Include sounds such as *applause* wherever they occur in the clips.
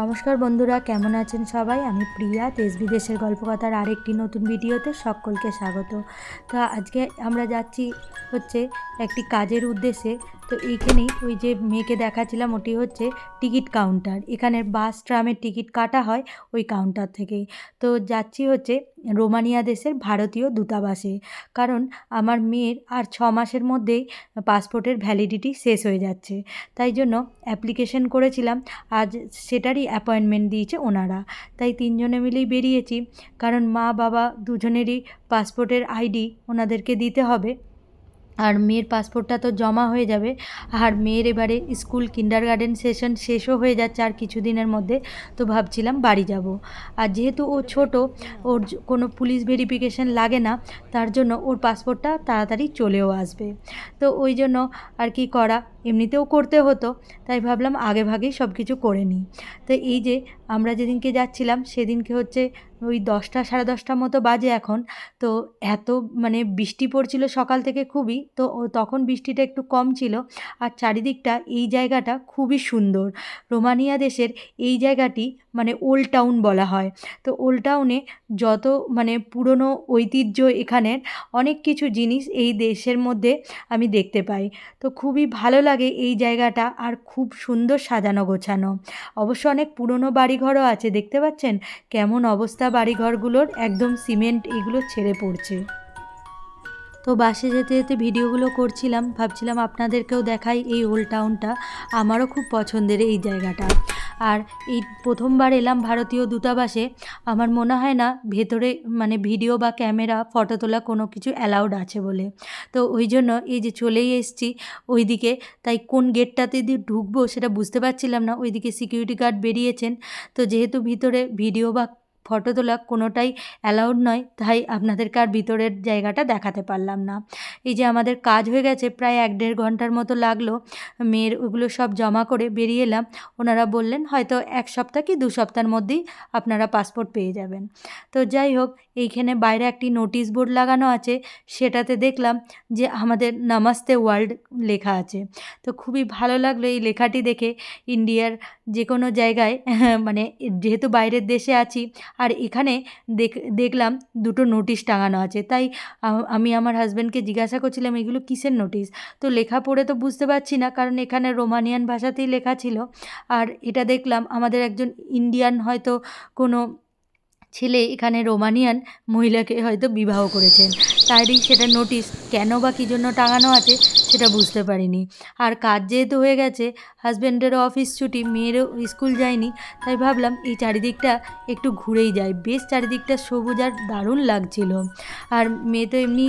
নমস্কার বন্ধুরা, কেমন আছেন সবাই? আমি প্রিয়া, দেশ বিদেশের গল্পকথার আরেকটি নতুন ভিডিওতে সকলকে স্বাগত। তো আজকে আমরা যাচ্ছি হচ্ছে একটি কাজের উদ্দেশ্যে। তো এইখানেই ওই যে মেয়েকে দেখাচ্ছিলাম, ওটি হচ্ছে টিকিট কাউন্টার। এখানে বাস, ট্রামের টিকিট কাটা হয় ওই কাউন্টার থেকেই। তো যাচ্ছি হচ্ছে রোমানিয়া দেশের ভারতীয় দূতাবাসে। কারণ আমার মেয়ের আর ছ মাসের মধ্যেই পাসপোর্টের ভ্যালিডিটি শেষ হয়ে যাচ্ছে। তাই জন্য অ্যাপ্লিকেশন করেছিলাম, আজ সেটারই অ্যাপয়েন্টমেন্ট দিয়েছে ওনারা। তাই তিনজনে মিলেই বেরিয়েছি, কারণ মা, বাবা দুজনেরই পাসপোর্টের আইডি ওনাদেরকে দিতে হবে। আর মেয়ের পাসপোর্টটা তো জমা হয়ে যাবে। আর মেয়ের এবারে স্কুল কিন্ডার গার্ডেন সেশন শেষও হয়ে যাচ্ছে আর কিছুদিনের মধ্যে। তো ভাবছিলাম বাড়ি যাব। আর যেহেতু ও ছোট, ওর কোনো পুলিশ ভেরিফিকেশন লাগে না, তার জন্য ওর পাসপোর্টটা তাড়াতাড়ি চলেও আসবে। তো ওই জন্য আর কি করা, এমনিতেও করতে হতো, তাই ভাবলাম আগে ভাগেই সব কিছু করে নিই। তো এই যে আমরা যেদিনকে যাচ্ছিলাম, সেদিনকে হচ্ছে ওই দশটা সাড়ে দশটার মতো বাজে এখন। তো এত মানে বৃষ্টি পড়ছিল সকাল থেকে খুবই, তো তখন বৃষ্টিটা একটু কম ছিল। আর চারিদিকটা এই জায়গাটা খুবই সুন্দর। রোমানিয়া দেশের এই জায়গাটি মানে ওল্ড টাউন বলা হয়। তো ওল্ড টাউনে যত মানে পুরনো ঐতিহ্য এখানের অনেক কিছু জিনিস এই দেশের মধ্যে আমি দেখতে পাই। তো খুবই ভালো লাগে এই জায়গাটা আর খুব সুন্দর সাজানো গোছানো। অবশ্য অনেক পুরনো বাড়িঘরও আছে, দেখতে পাচ্ছেন? কেমন অবস্থা বাড়িঘরগুলোর, একদম সিমেন্ট এগুলো ছেড়ে পড়ছে। তো বাসে যেতে যেতে ভিডিওগুলো করছিলাম, ভাবছিলাম আপনাদেরকেও দেখাই এই ওল্ড টাউনটা আমারও খুব পছন্দের এই জায়গাটা। আর এই প্রথমবার এলাম ভারতীয় দূতাবাসে, আমার মনে হয় না ভেতরে মানে ভিডিও বা ক্যামেরা, ফটো তোলা কোনো কিছু অ্যালাউড আছে বলে। তো ওই জন্য এই যে চলেই এসছি ওইদিকে, তাই কোন গেটটাতে দিয়ে ঢুকবো সেটা বুঝতে পারছিলাম না। ওইদিকে সিকিউরিটি গার্ড বেরিয়েছেন। তো যেহেতু ভিতরে ভিডিও বা ফটো তোলা কোনোটাই অ্যালাউড নয়, তাই আপনাদেরকে আর ভিতরের জায়গাটা দেখাতে পারলাম না। এই যে আমাদের কাজ হয়ে গেছে, প্রায় এক দেড় ঘণ্টার মতো লাগল। মেয়ের ওগুলো সব জমা করে বেরিয়ে এলাম। ওনারা বললেন, হয়তো এক সপ্তাহ কি দু সপ্তাহের মধ্যেই আপনারা পাসপোর্ট পেয়ে যাবেন। তো যাই হোক এইখানে বাইরে একটি নোটিশ বোর্ড লাগানো আছে, সেটাতে দেখলাম যে আমাদের নামাস্তে ওয়ার্ল্ড লেখা আছে। তো খুবই ভালো লাগল এই লেখাটি দেখে। ইন্ডিয়ার যে কোনো জায়গায় *laughs* মানে যেহেতু বাইরের দেশে আছি, আর এখানে দেখ, দেখলাম দুটো নোটিশ টাঙানো আছে। তাই আমি আমার হাজব্যান্ডকে জিজ্ঞাসা করছিলাম, এগুলো কিসের নোটিশ তো লেখা পড়ে তো বুঝতে পারছি না, কারণ এখানে রোমানিয়ান ভাষাতেই লেখা ছিল। আর এটা দেখলাম আমাদের একজন ইন্ডিয়ান হয়তো কোনো ছেলে এখানে রোমানিয়ান মহিলাকে হয়তো বিবাহ করেছেন। তারই সেটা নোটিশ কেন বা কী জন্য টাঙানো আছে সেটা বুঝতে পারিনি। আর কাজ যেহেতু হয়ে গেছে হাজব্যান্ডেরও অফিস ছুটি, মেয়েরও স্কুল যায়নি, তাই ভাবলাম এই চারিদিকটা একটু ঘুরেই যাই। বেশ চারিদিকটা সবুজ আর দারুণ লাগছিল। আর মেয়ে তো এমনি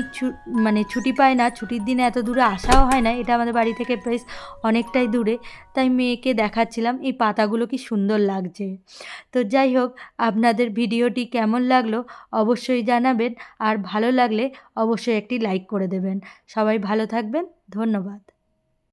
মানে ছুটি পায় না, ছুটির দিনে এত দূরে আসাও হয় না, এটা আমাদের বাড়ি থেকে বেশ অনেকটাই দূরে, তাই মেয়েকে দেখাচ্ছিলাম এই পাতাগুলো কি সুন্দর লাগছে। তো যাই হোক, আপনাদের ভিডিওটি কেমন লাগল অবশ্যই জানাবেন, আর ভালো লাগলে অবশ্যই একটি লাইক করে দেবেন। সবাই ভালো থাকবেন। ধন্যবাদ।